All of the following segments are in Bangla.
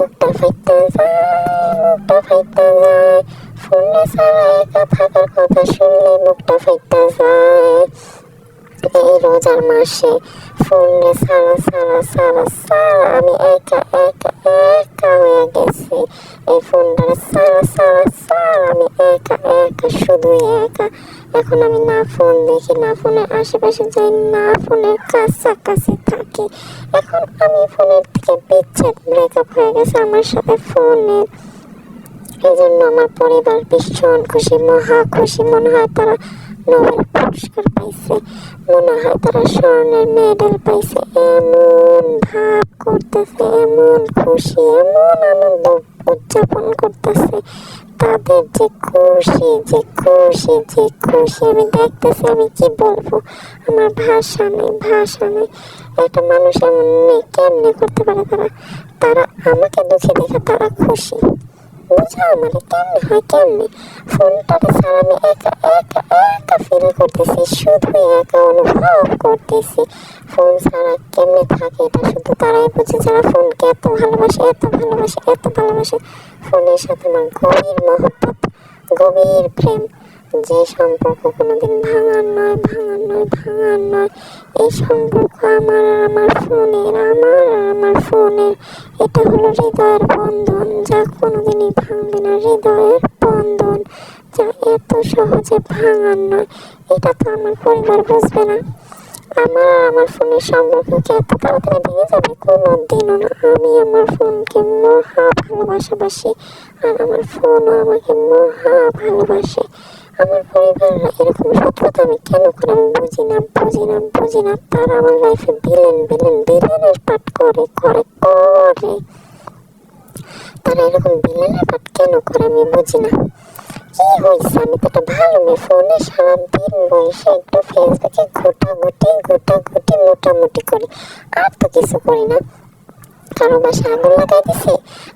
মুখটা ফাইটটা যায় মুখটা ফাইটটা যায় ফোনে ছাড়া একা থাকার কথা শুনলে রোজার মাসে ফোনে সারা সারা সারা সারা আমি একা একা একা হয়ে গেছি এই ফোনটা সারা সারা সারা আমি একা একা শুধু একা এখন আমি না ফোন দেখি না ফোনের আশেপাশে যাই না ফোনের কাছাকাছি থাকি এখন আমি ফোনের থেকে বিচ্ছেদ ব্রেকআপ হয়ে গেছে আমার সাথে ফোনের এই জন্য আমার পরিবার ভীষণ খুশি মহা খুশি মনে হয় তারা নোবেল পুরস্কার পাইছে। মনে হয় তারা স্বর্ণের মেডেল পাইছে। এমন ভাব করতেছে, এমন খুশি, এমন আনন্দ উদযাপন করতেছে। তাদের যে খুশি যে খুশি যে খুশি, আমি দেখতেছি, আমি কি বলব? আমার ভাষা নেই ভাষা নেই। একটা মানুষ এমন নেই, কেমনে করতে পারে তারা? তারা আমাকে দুঃখে দেখে তারা খুশি। বুঝাও মানে কেমনে হয় কেমনে? ফোনটাকে ছাড়া আমি একা একা একা ফিল করতেছি শুধু একা অনুভব করতেছি। ফোন ছাড়া কেমনে থাকে এটা শুধু তারাই বুঝে যারা ফোনকে এত ভালোবাসে এত ভালোবাসে এত ভালোবাসে। ফোনের সাথে আমার গভীর মহব্বত, গভীর প্রেম। যে সম্পর্ক কোনোদিন ভাঙার নয় ভাঙার নয় ভাঙার নয়। এই সম্পর্ক আমার আর আমার ফোনের, আমার আর আমার ফোনের। এটা হলো হৃদয়ের বন্ধন, যা কোনোদিনই ভাঙবে না। হৃদয়ের বন্ধন, যা এত সহজে ভাঙার নয়। এটা তো আমার পরিবার বুঝবে না। আমার আর আমার ফোনের সম্পর্ক কি এত তাড়াতাড়ি ভেঙে যাবে? কোনো দিনও না। আমি আমার ফোনকে মহা ভালোবাসাবাসি আর আমার ফোনও আমাকে মহা ভালোবাসে। আমার পরিবাররা এরকম শত্রুতা আমি কেন করে বুঝি না বুঝি না বুঝি না তারা আমার লাইফে বিলেন বিলেন বিলেনের পাঠ করে করে করে তারা এরকম বিলেনের পাঠ কেন করে আমি বুঝি না কি হয়েছে আমি তো একটা ভালো মেয়ে ফোনে সারাদিন বসে একটু ফেসবুকে ঘোটাঘুটি ঘোটাঘুটি মোটামুটি করি আর তো কিছু করি না কারও বাসায় আগুন লাগাই দিছে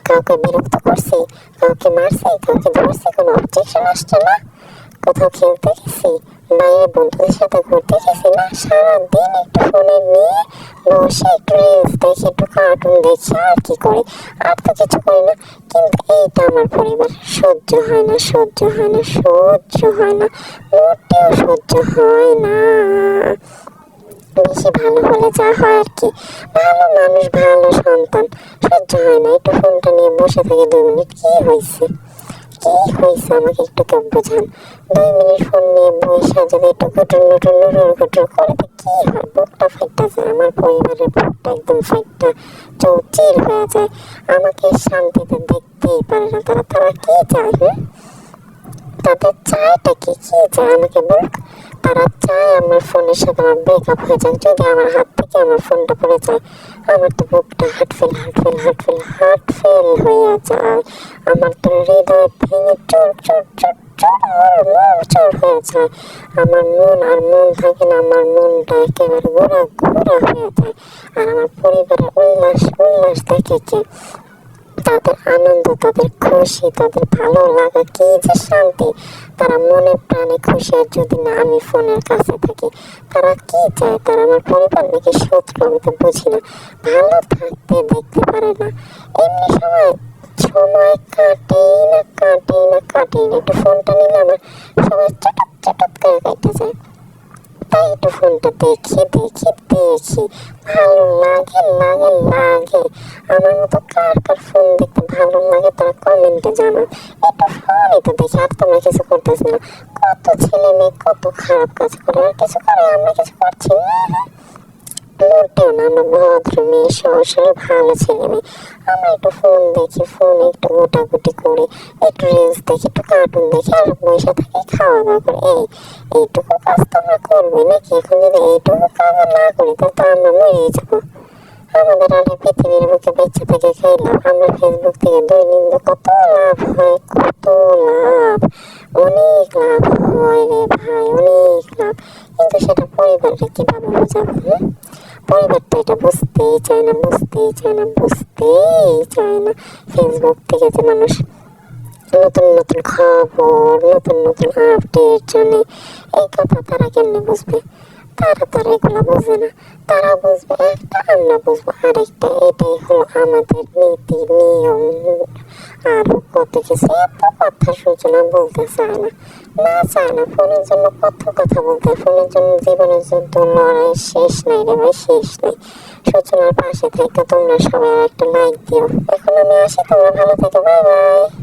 কাউকে বিরক্ত করছে, কাউকে মারছে, কাউকে ধরছে, কোনো অবজেকশন আসছে না। কোথাও খেলতে গেছি। বাইরে বন্ধুদের সাথে ঘুরতে গেছি না সারাদিন একটু ফোনে নিয়ে বসে একটু রিলস দেখি, একটু কার্টুন দেখি, আর কি করি? আর তো কিছু করি না। কিন্তু এইটা আমার পরিবার। সহ্য হয় না, সহ্য হয় না, সহ্য হয় না। মোটেও সহ্য হয় না। বেশি ভালো হলে যা হয় আর কি। ভালো মানুষ, ভালো সন্তান। সহ্য হয় না। একটু ফোনটা নিয়ে বসে থাকে দু মিনিট, কি হয়েছে কি হয়েছে আমাকে একটু তো বোঝান দুই মিনিট ফোন নিয়ে বসে যদি একটু ঘটুর নটুর নটুর ঘটুর করে তো কি হয় বুকটা ফাইটটা যায় আমার পরিবারের বুকটা একদম ফাইটটা চৌচির হয়ে যায় আমাকে শান্তিতে দেখতেই পারে না তারা তারা কি চায় তাদের চায়টা কি কি চায় আমাকে বলুক তারা চায় আমার ফোনের সাথে আমার ব্রেকআপ হয়ে যাক। যদি আমার হাত থেকে আমার ফোনটা পড়ে যায়, আমার তো বুকটা হার্টফেল হার্টফেল হার্টফেল হার্টফেল হয়ে যায়। আমার তো হৃদয় ভেঙে চোর চোর চোর চোর হয়ে যায়। আমার মন আর মন থাকে না, আমার মনটা একেবারে গোড়া গোড়া হয়ে যায়। আর আমার পরিবারের উল্লাস উল্লাস দেখে কি তাদের আনন্দ, তাদের খুশি, তাদের ভালো লাগা, কি যে শান্তি। তারা মনে প্রাণে খুশি, আর যদি না আমি ফোনের কাছে থাকি, তারা কি চায়? তারা আমার পরিবার নাকি শত্রু আমি তো বুঝি না। ভালো থাকতে দেখতে পারে না। এমনি সময় সময় কাটেই না কাটেই না কাটেই না। একটু ফোনটা নিলে আমার সবাই চটক চটক করে কাটতে যায়। তাই একটু ফোনটা দেখি দেখি লাগে লাগে আমার মতো কার কার ফোন দেখতে ভালো লাগে তারা কমেন্টে জানান একটু ফোনই তো দেখি, আর তোমরা কিছু করতেছি না। কত ছেলে মেয়ে, কত খারাপ কাজ করে, আর কিছু করে, আমরা কিছু করছি না। মোটেও না মেয়ে সহসরে ছেলে মেয়ে। আমরা একটু ফোন দেখি ফোনে একটু গোটাগুটি করি, একটু রিলস দেখি, একটু কার্টুন দেখি, আর বসে থাকি খাওয়া এইটুকু কাজ তো আমরা করবোই নাকি? এখন যদি এইটুকু কাজ না করি, তাহলে আমরা মরেই যাব। আমাদের এই পৃথিবীর বুকে বেঁচে থেকে খেলাম আমরা ফেসবুক থেকে দৈনিক কত লাভ হয় কত লাভ অনেক লাভ হয় রে ভাই অনেক লাভ কিন্তু সেটা পরিবারকে কীভাবে বোঝাবো? পরিবার তো এটা বুঝতেই চায় না বুঝতেই চায় না বুঝতেই চায় না ফেসবুক থেকে যে মানুষ নতুন নতুন খবর নতুন নতুন আপডেট জানে এই কথা তারা কেমনে বুঝবে তারা তো এগুলো বোঝে না। তারা বুঝবে, একটা আমরা বুঝব, আরেকটা এটাই হলো আমাদের নীতি, নিয়ম। আরও কত কিছু, এত কথা সূচনা বলতে চায় না। না চায় না, ফোনের জন্য কত কথা বলতে, ফোনের জন্য জীবনের যুদ্ধ, লড়াই শেষ নাই রে ভাই, শেষ নাই। সূচনার পাশে থেকে তোমরা সবাই একটা লাইক দিও। এখন আমি আসি, তোমরা ভালো থেকো, বাই বাই।